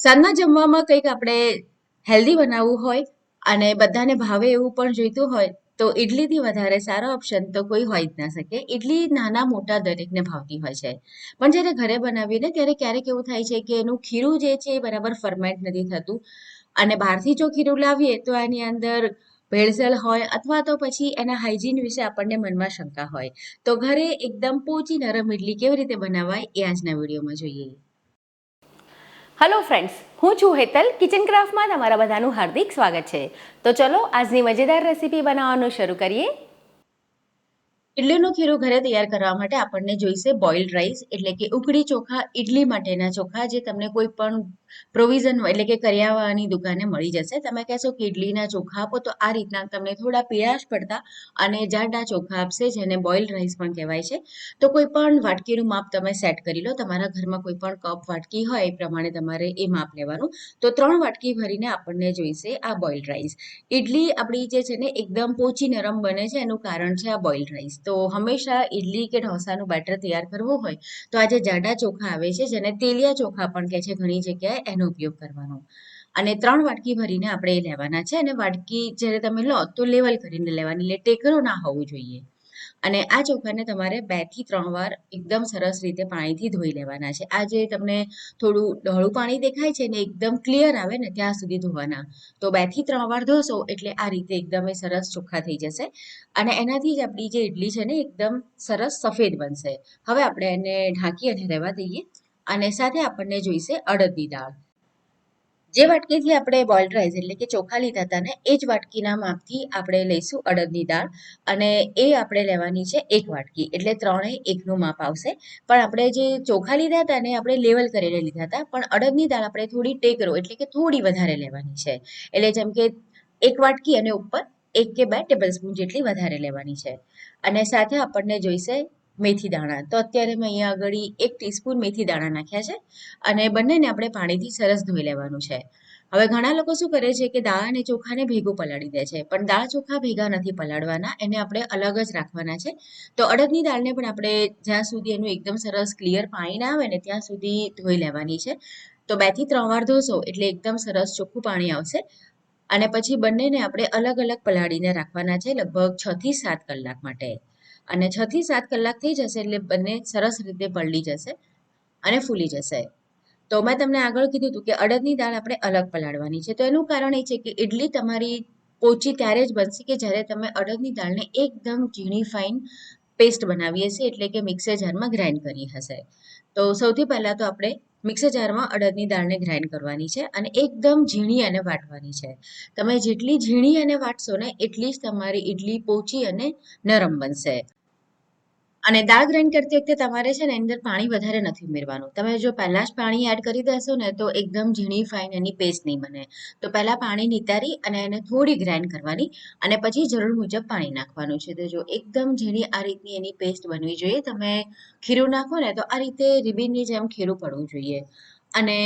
સાંજના જમવામાં કંઈક આપણે હેલ્ધી બનાવવું હોય અને બધાને ભાવે એવું પણ જોઈતું હોય, તો ઈડલીથી વધારે સારો ઓપ્શન તો કોઈ હોય જ ના શકે. ઈડલી નાના મોટા દરેકને ભાવતી હોય છે. પણ જ્યારે ઘરે બનાવીએ ને ત્યારે ક્યારેક એવું થાય છે કે એનું ખીરું જે છે એ બરાબર ફર્મેન્ટ નથી થતું અને બહારથી જો ખીરું લાવીએ તો એની અંદર ભેળસેળ હોય અથવા તો પછી એના હાઇજીન વિશે આપણને મનમાં શંકા હોય. તો ઘરે એકદમ પોચી નરમ ઈડલી કેવી રીતે બનાવાય એ આજના વિડીયોમાં જોઈએ. હલો ફ્રેન્ડ્સ હું છું હેતલ. કિચન ક્રાફ્ટમાં તમારા બધાનું હાર્દિક સ્વાગત છે. તો ચલો, આજની મજેદાર રેસીપી બનાવવાનું શરૂ કરીએ. ઇડલીનું ખીરું ઘરે તૈયાર કરવા માટે આપણને જોઈશે બોઇલ્ડ રાઈસ એટલે કે ઉકળી ચોખા, ઇડલી માટેના ચોખા, જે તમને કોઈ પણ પ્રોવિઝન એટલે કે કરિયાવાની દુકાને મળી જશે. તમે કહેશો કે ઇડલીના ચોખા આપો, તો આ રીતના તમને થોડા પીળાશ પડતા અને જાડા ચોખા આપશે, જેને બોઇલ્ડ રાઈસ પણ કહેવાય છે. તો કોઈ પણ વાટકીનું માપ તમે સેટ કરી લો. તમારા ઘરમાં કોઈ પણ કપ વાટકી હોય, એ પ્રમાણે તમારે એ માપ લેવાનું. તો ત્રણ વાટકી ભરીને આપણને જોઈશે આ બોઇલ્ડ રાઈસ ઇડલી આપણી જે છે ને, એકદમ પોચી નરમ બને છે, એનું કારણ છે આ બોઇલ્ડ રાઈસ તો હંમેશા ઇડલી કે ઢોસાનું બેટર તૈયાર કરવું હોય તો આ જે જાડા ચોખા આવે છે, જેને તેલિયા ચોખા પણ કહે છે ઘણી જગ્યાએ એનો ઉપયોગ કરવાનો. અને ત્રણ વાટકી ભરીને આપણે એ લેવાના છે અને વાટકી જ્યારે તમે લો તો લેવલ કરીને લેવાની, એટલે ટેકરો ના હોવું જોઈએ. અને આ ચોખાને તમારે બેથી ત્રણ વાર એકદમ સરસ રીતે પાણીથી ધોઈ લેવાના છે. આ જે તમને થોડું ઢળું પાણી દેખાય છે ને એકદમ ક્લિયર આવે ને ત્યાં સુધી ધોવાના. તો બેથી ત્રણ વાર ધોશો એટલે આ રીતે એકદમ એ સરસ ચોખ્ખા થઈ જશે. અને એનાથી જ આપણી જે ઇડલી છે ને એકદમ સરસ સફેદ બનશે. હવે આપણે એને ઢાંકી અને રહેવા દઈએ. અને સાથે આપણને જોઈશે અડદની દાળ. જે વાટકીથી આપણે બોઇલ્ડ રાઈસ એટલે કે ચોખા લીધા હતા ને, એ જ વાટકીના માપથી આપણે લઈશું અડદની દાળ અને એ આપણે લેવાની છે એક વાટકી. એટલે ત્રણેય એકનું માપ આવશે. પણ આપણે જે ચોખા લીધા હતા ને, આપણે લેવલ કરીને લીધા હતા. પણ અડદની દાળ આપણે થોડી ટેકરો, એટલે કે થોડી વધારે લેવાની છે. એટલે જેમ કે એક વાટકી અને ઉપર એક કે બે ટેબલ સ્પૂન જેટલી વધારે લેવાની છે. અને સાથે આપણને જોઈશે મેથી દાણા. તો અત્યારે મેં અહીંયા આગળ એક ટીસ્પૂન મેથી દાણા નાખ્યા છે અને બંનેને આપણે પાણીથી સરસ ધોઈ લેવાનું છે. હવે ઘણા લોકો શું કરે છે કે દાળ અને ચોખાને ભેગું પલાળી દે છે, પણ દાળ ચોખા ભેગા નથી પલાળવાના, એને આપણે અલગ જ રાખવાના છે. તો અડદની દાળને પણ આપણે જ્યાં સુધી એનું એકદમ સરસ ક્લિયર પાણી ના આવે ને ત્યાં સુધી ધોઈ લેવાની છે. તો બેથી ત્રણ વાર ધોશો એટલે એકદમ સરસ ચોખ્ખું પાણી આવશે. અને પછી બંનેને આપણે અલગ અલગ પલાળીને રાખવાના છે લગભગ છ થી સાત કલાક માટે. અને છ થી સાત કલાક થઈ જશે એટલે બંને સરસ રીતે પલળી જશે અને ફૂલી જશે. તો મેં તમને આગળ કીધું હતું કે અડદની દાળ આપણે અલગ પલાળવાની છે. તો એનું કારણ એ છે કે ઇડલી તમારી પોચી ત્યારે જ બનશે કે જ્યારે તમે અડદની દાળને એકદમ ઝીણી, ફાઇન પેસ્ટ બનાવી હશે એટલે કે મિક્સર જારમાં ગ્રાઇન્ડ કરી હશે. તો સૌથી પહેલાં તો આપણે મિક્સર જારમાં અડદની દાળને ગ્રાઇન્ડ કરવાની છે અને એકદમ ઝીણી અને વાટવાની છે. તમે જેટલી ઝીણી અને વાટશો ને એટલી જ તમારી ઇડલી પોચી અને નરમ બનશે. અને દાળ ગ્રાઇન્ડ કરતી વખતે તમારે છે ને અંદર પાણી વધારે નથી ઉમેરવાનું. તમે જો પહેલાં જ પાણી એડ કરી દેશો ને તો એકદમ ઝીણી ફાઇન એની પેસ્ટ નહીં બને. તો પહેલાં પાણી નિતારી અને એને થોડી ગ્રાઇન્ડ કરવાની અને પછી જરૂર મુજબ પાણી નાખવાનું છે. તો જો એકદમ ઝીણી આ રીતની એની પેસ્ટ બનવી જોઈએ. તમે ખીરું નાખો ને તો આ રીતે રીબીનની જેમ ખીરું પડવું જોઈએ. અને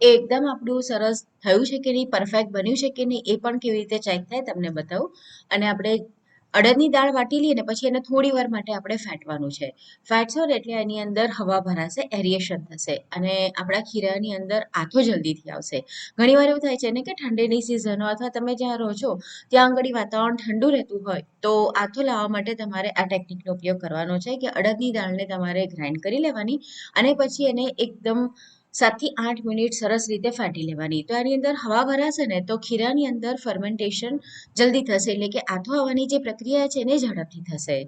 એ એકદમ આપણું સરસ થયું છે કે નહીં પરફેક્ટ બન્યું છે કે નહીં, એ પણ કેવી રીતે ચેક થાય તમને બતાવું. અને આપણે અડદની દાળ વાટી લઈએ ને પછી એને થોડી વાર માટે આપણે ફેટવાનું છે. ફેટશો ને એટલે એની અંદર હવા ભરાશે એરિએશન થશે અને આપણા ખીરાની અંદર આથો જલ્દીથી આવશે. ઘણીવાર એવું થાય છે ને કે ઠંડીની સિઝનો અથવા તમે જ્યાં રહો છો, ત્યાં આગળ વાતાવરણ ઠંડુ રહેતું હોય, તો આથો લાવવા માટે તમારે આ ટેકનિકનો ઉપયોગ કરવાનો છે કે અડદની દાળને તમારે ગ્રાઇન્ડ કરી લેવાની અને પછી એને એકદમ સાતથી આઠ મિનિટ સરસ રીતે ફાટી લેવાની. તો આની અંદર હવા ભરાશે ને તો ખીરાની અંદર ફર્મેન્ટેશન જલ્દી થશે. એટલે કે આથો આવવાની જે પ્રક્રિયા છે એને ઝડપથી થશે.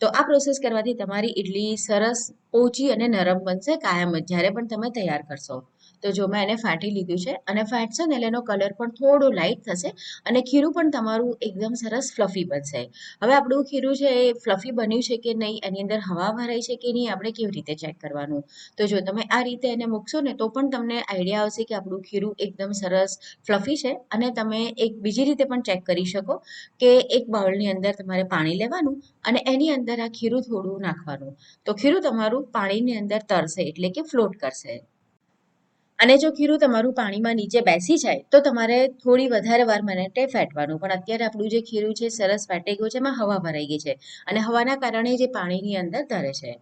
તો આ પ્રોસેસ કરવાથી તમારી ઇડલી સરસ પોચી અને નરમ બનશે કાયમ જ. જ્યારે પણ તમે તૈયાર કરશો. તો જો મેં એને ફાટી લીધું છે અને ફાટશે ને એટલે એનો કલર પણ થોડો લાઇટ થશે અને ખીરું પણ તમારું એકદમ સરસ ફ્લફી બનશે. હવે આપણું ખીરું છે એ ફ્લફી બન્યું છે કે નહીં, એની અંદર હવા ભરાઈ છે કે નહીં, આપણે કેવી રીતે ચેક કરવાનું? તો જો તમે આ રીતે એને મૂકશો ને તો પણ તમને આઈડિયા આવશે કે આપણું ખીરું એકદમ સરસ ફ્લફી છે અને તમે એક બીજી રીતે પણ ચેક કરી શકો કે એક બાઉલની અંદર તમારે પાણી લેવાનું અને એની અંદર આ ખીરું થોડું નાખવાનું. તો ખીરું તમારું પાણીની અંદર તરશે એટલે કે ફ્લોટ કરશે. અને જો ખીરું તમારું પાણીમાં નીચે બેસી જાય, તો તમારે થોડી વધારે વાર મિનિટે ફેટવાનું. પણ અત્યારે આપણું જે ખીરું છે, સરસ ફેટાઈ ગયું છે, એમાં હવા ભરાઈ ગઈ છે. અને હવાના કારણે જે પાણીની અંદર ધરે છે.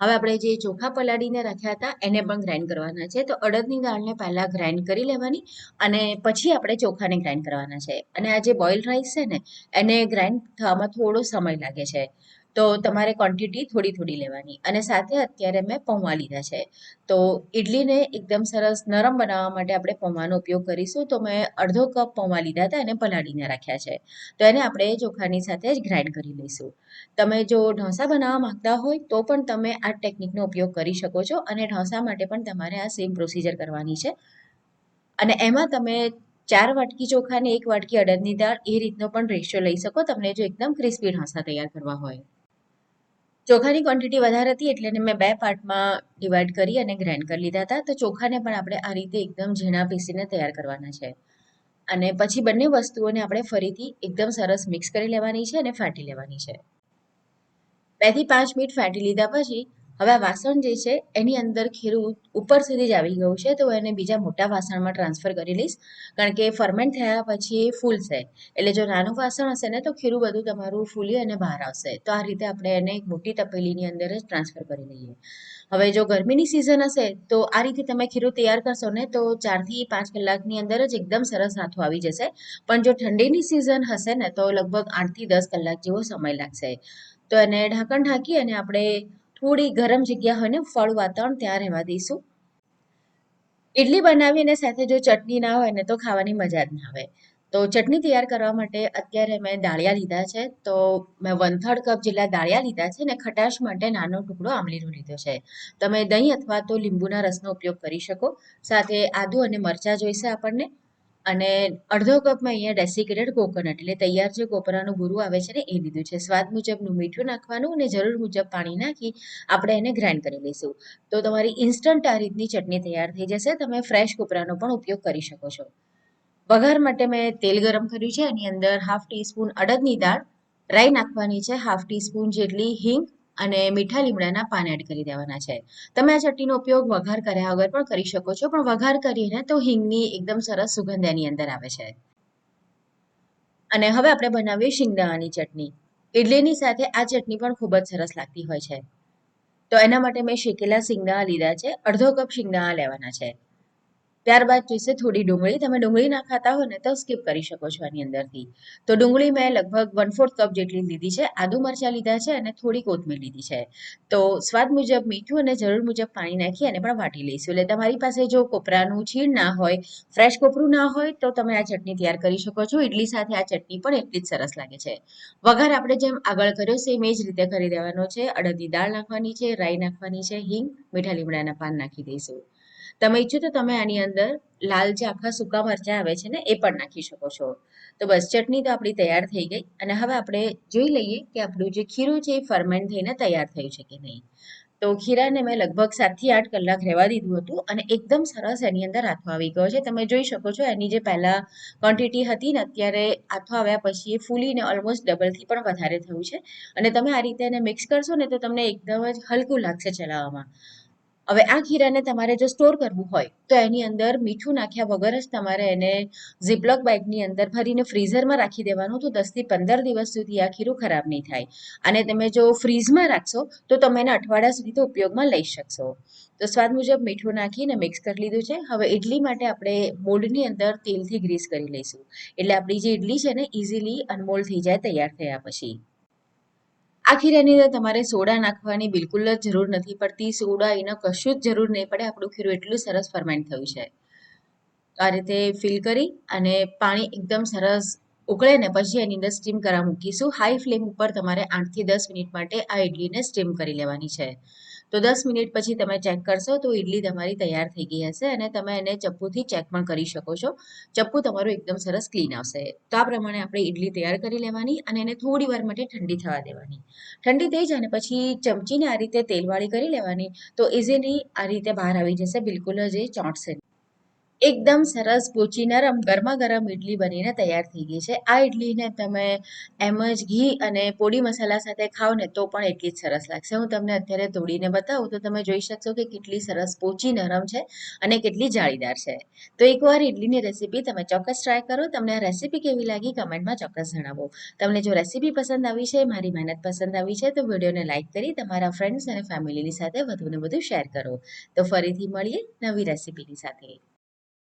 હવે આપણે જે ચોખા પલાળીને રાખ્યા હતા, એને પણ ગ્રાઇન્ડ કરવાના છે. તો અડદની દાળને પહેલાં ગ્રાઇન્ડ કરી લેવાની અને પછી આપણે ચોખાને ગ્રાઇન્ડ કરવાના છે. અને આ જે બોઇલ રાઈસ છે ને, એને ગ્રાઇન્ડ થવામાં થોડો સમય લાગે છે. તો તમારે ક્વોન્ટિટી થોડી થોડી લેવાની. અને સાથે અત્યારે મેં પૌવા લીધા છે. તો ઇડલીને એકદમ સરસ નરમ બનાવવા માટે આપણે પૌવાનો ઉપયોગ કરીશું. તો મેં અડધો કપ પૌવા લીધા હતા, એને પલાળીને રાખ્યા છે. તો એને આપણે ચોખાની સાથે જ ગ્રાઇન્ડ કરી લઈશું. તમે જો ઢોસા બનાવવા માંગતા હોય, તો પણ તમે આ ટેકનિકનો ઉપયોગ કરી શકો છો. અને ઢોસા માટે પણ તમારે આ સેમ પ્રોસિજર કરવાની છે. અને એમાં તમે ચાર વાટકી ચોખા અને એક વાટકી અડદની દાળ એ રીતનો પણ રેશિયો લઈ શકો. તમને જો એકદમ ક્રિસ્પી ઢોસા તૈયાર કરવા હોય. ચોખાની ક્વોન્ટિટી વધારે હતી એટલે મેં બે પાર્ટમાં ડિવાઈડ કરી અને ગ્રાઇન્ડ કરી લીધા હતા. તો ચોખાને પણ આપણે આ રીતે એકદમ ઝીણા પીસીને તૈયાર કરવાના છે. અને પછી બંને વસ્તુઓને આપણે ફરીથી એકદમ સરસ મિક્સ કરી લેવાની છે અને ફાટી લેવાની છે. બેથી પાંચ મિનિટ ફાટી લીધા પછી હવે આ વાસણ જે છે, એની અંદર ખીરું ઉપર સુધી જ આવી ગયું છે, તો એને બીજા મોટા વાસણમાં ટ્રાન્સફર કરી લઈશ. કારણ કે ફરમેન્ટ થયા પછી એ ફૂલશે એટલે જો નાનું વાસણ હશે ને, તો ખીરું બધું તમારું ફૂલી અને બહાર આવશે. તો આ રીતે આપણે એને એક મોટી તપેલીની અંદર જ ટ્રાન્સફર કરી લઈએ. હવે જો ગરમીની સિઝન હશે, તો આ રીતે તમે ખીરું તૈયાર કરશો ને, તો ચારથી પાંચ કલાકની અંદર જ એકદમ સરસ હાથો આવી જશે. પણ જો ઠંડીની સિઝન હશે ને, તો લગભગ આઠથી દસ કલાક જેવો સમય લાગશે. તો એને ઢાંકણ ઢાંકી અને આપણે થોડી ગરમ જગ્યા હોય ને ફળ વાતાવરણ ત્યાં રહેવા દઈશું. ઇડલી બનાવી અને સાથે જો ચટણી ના હોય ને તો ખાવાની મજા જ ના આવે. તો ચટણી તૈયાર કરવા માટે અત્યારે મેં દાળિયા લીધા છે, તો મેં વન થર્ડ કપ જેટલા દાળિયા લીધા છે ને ખટાશ માટે નાનો ટુકડો આમલીનો લીધો છે. તમે દહીં અથવા તો લીંબુના રસનો ઉપયોગ કરી શકો. સાથે આદુ અને મરચાં જોઈશે આપણને. અને અડધો કપમાં અહીંયા ડેસિકેટેડ કોકોનટ એટલે તૈયાર જે કોપરાનું ગુરુ આવે છે ને, એ લીધું છે. સ્વાદ મુજબનું મીઠું નાખવાનું અને જરૂર મુજબ પાણી નાખી આપણે એને ગ્રાઇન્ડ કરી લઈશું. તો તમારી ઇન્સ્ટન્ટ આ રીતની ચટણી તૈયાર થઈ જશે. તમે ફ્રેશ કોપરાનો પણ ઉપયોગ કરી શકો છો. વઘાર માટે મેં તેલ ગરમ કર્યું છે. એની અંદર હાફ ટીસ્પૂન અડદની દાળ, રાઈ નાખવાની છે. હાફ ટીસ્પૂન જેટલી હિંગ અને મીઠા લીમડાના પાન એડ કરી દેવાના છે. તમે આ ચટણીનો ઉપયોગ વઘાર કર્યા વગર પણ કરી શકો છો, પણ વઘાર કરીને તો હિંગની એકદમ સરસ સુગંધ એની અંદર આવે છે. અને હવે આપણે બનાવીએ શિંગદાણાની ચટણી. ઇડલીની સાથે આ ચટણી પણ ખૂબ જ સરસ લાગતી હોય છે. તો એના માટે મેં શેકેલા શિંગદાણા લીધા છે, અડધો કપ શિંગદાણા લેવાના છે. ત્યારબાદ જોઈશે થોડી ડુંગળી. તમે ડુંગળી ના ખાતા હોય ને તો સ્કીપ કરી શકો છો આની અંદરથી. તો ડુંગળી મેં લગભગ વન ફોર્થ કપ જેટલી લીધી છે. આદુ મરચાં લીધા છે અને થોડી કોથમીર લીધી છે. તો સ્વાદ મુજબ મીઠું અને જરૂર મુજબ પાણી નાખી અને પણ વાટી લઈશું. એટલે તમારી પાસે જો કોપરાનું છીણ ના હોય ફ્રેશ કોપરું ના હોય, તો તમે આ ચટણી તૈયાર કરી શકો છો. ઇડલી સાથે આ ચટણી પણ એટલી જ સરસ લાગે છે. વઘાર આપણે જેમ આગળ કર્યો સેમ એ જ રીતે કરી દેવાનો છે. અડદની દાળ નાખવાની છે, રાઈ નાખવાની છે, હિંગ, મીઠા લીમડાના પાન નાખી દઈશું. તમે ઈચ્છો તો તમે આની અંદર લાલ જે આખા સૂકા મરચાં આવે છે ને, એ પણ નાખી શકો છો. તો બસ, ચટણી તો આપણી તૈયાર થઈ ગઈ અને હવે આપણે જોઈ લઈએ કે આપણું જે ખીરું છે એ ફર્મેન્ટ થઈને તૈયાર થયું છે કે નહીં. તો ખીરાને મેં લગભગ સાતથી આઠ કલાક રહેવા દીધું હતું અને એકદમ સરસ એની અંદર આથો આવી ગયો છે. તમે જોઈ શકો છો એની જે પહેલાં ક્વોન્ટિટી હતી ને, અત્યારે આથો આવ્યા પછી એ ફૂલીને ઓલમોસ્ટ ડબલથી પણ વધારે થયું છે. અને તમે આ રીતે એને મિક્સ કરશો ને તો તમને એકદમ જ હલકું લાગશે ચલાવવામાં. હવે આ ખીરાને તમારે જો સ્ટોર કરવું હોય, તો એની અંદર મીઠું નાખ્યા વગર જ તમારે એને ઝીપલોક બેગની અંદર ભરીને ફ્રીઝરમાં રાખી દેવાનું, તો દસથી પંદર દિવસ સુધી આ ખીરું ખરાબ નહીં થાય. અને તમે જો ફ્રીઝમાં રાખશો, તો તમે એને અઠવાડિયા સુધી તો ઉપયોગમાં લઈ શકશો. તો સ્વાદ મુજબ મીઠું નાખીને મિક્સ કરી લીધું છે. હવે ઇડલી માટે આપણે મોલ્ડની અંદર તેલથી ગ્રીસ કરી લઈશું. એટલે આપણી જે ઇડલી છે ને ઇઝીલી અનમોલ્ડ થઈ જાય, તૈયાર થયા પછી. આ એની અંદર તમારે સોડા નાખવાની બિલકુલ જ જરૂર નથી પડતી. સોડા એનો કશું જ જરૂર નહીં પડે. આપણું ખીરું એટલું સરસ ફરમેન્ટ થયું છે. આ રીતે ફિલ કરી અને પાણી એકદમ સરસ ઉકળે ને પછી એની અંદર સ્ટીમ કરવા મૂકીશું. હાઈ ફ્લેમ ઉપર તમારે આઠથી દસ મિનિટ માટે આ ઇડલીને સ્ટીમ કરી લેવાની છે. તો દસ મિનિટ પછી તમે ચેક કરશો તો ઇડલી તમારી તૈયાર થઈ ગઈ હશે અને તમે એને ચપ્પુથી ચેક પણ કરી શકો છો. ચપ્પુ તમારું એકદમ સરસ ક્લીન આવશે. તો આ પ્રમાણે આપણે ઇડલી તૈયાર કરી લેવાની અને એને થોડી વાર માટે ઠંડી થવા દેવાની. ઠંડી થઈ જાય ને પછી ચમચીને આ રીતે તેલવાળી કરી લેવાની. તો ઇઝીલી આ રીતે બહાર આવી જશે, બિલકુલ જ એ ચોંટશે. એકદમ સરસ પોચી નરમ, ગરમા ગરમ ઇડલી બનીને તૈયાર થઈ ગઈ છે. આ ઇડલીને તમે એમ જ ઘી અને પોડી મસાલા સાથે ખાઓ ને તો પણ એટલી જ સરસ લાગશે. હું તમને અત્યારે તોડીને બતાવું તો તમે જોઈ શકશો કે કેટલી સરસ પોચી નરમ છે અને કેટલી જાળીદાર છે. તો એકવાર ઇડલીની રેસીપી તમે ચોક્કસ ટ્રાય કરો. તમને આ રેસીપી કેવી લાગી કમેન્ટમાં ચોક્કસ જણાવો. તમને જો રેસીપી પસંદ આવી છે, મારી મહેનત પસંદ આવી છે, તો વિડીયોને લાઇક કરી તમારા ફ્રેન્ડ્સ અને ફેમિલીની સાથે વધુને વધુ શેર કરો. તો ફરીથી મળીએ નવી રેસીપીની સાથે.